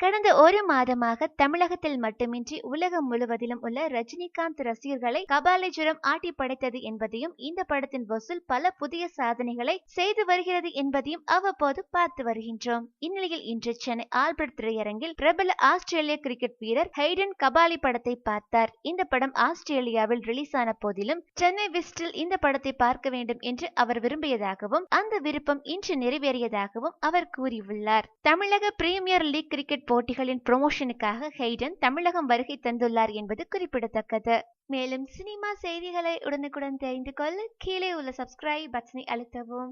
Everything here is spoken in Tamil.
கடந்த ஒரு மாதமாக தமிழகத்தில் மட்டுமின்றி உலகம் முழுவதிலும் உள்ள ரஜினிகாந்த் ரசிகர்களை கபாலிஜுரம் ஆட்டி படைத்தது என்பதையும் இந்த படத்தின் வசூல் பல புதிய சாதனைகளை செய்து வருகிறது என்பதையும் அவ்வப்போது பார்த்து வருகின்றோம். இந்நிலையில் இன்று சென்னை ஆல்பர்ட் திரையரங்கில் பிரபல ஆஸ்திரேலிய கிரிக்கெட் வீரர் ஹைடன் கபாலி படத்தை பார்த்தார். இந்த படம் ஆஸ்திரேலியாவில் ரிலீஸ் ஆன போதிலும் சென்னை விஸ்டில் இந்த படத்தை பார்க்க வேண்டும் என்று அவர் விரும்பியதாகவும் அந்த விருப்பம் இன்று நிறைவேறியதாகவும் அவர் கூறியுள்ளார். தமிழக பிரீமியர் லீக் கிரிக்கெட் போட்டிகளின் ப்ரொமோஷனுக்காக ஹெய்டன் தமிழகம் வருகை தந்துள்ளார் என்பது குறிப்பிடத்தக்கது. மேலும் சினிமா செய்திகளை உடனுக்குடன் தெரிந்து கொள்ள கீழே உள்ள சப்ஸ்கிரைப் பட்டனை அழுத்தவும்.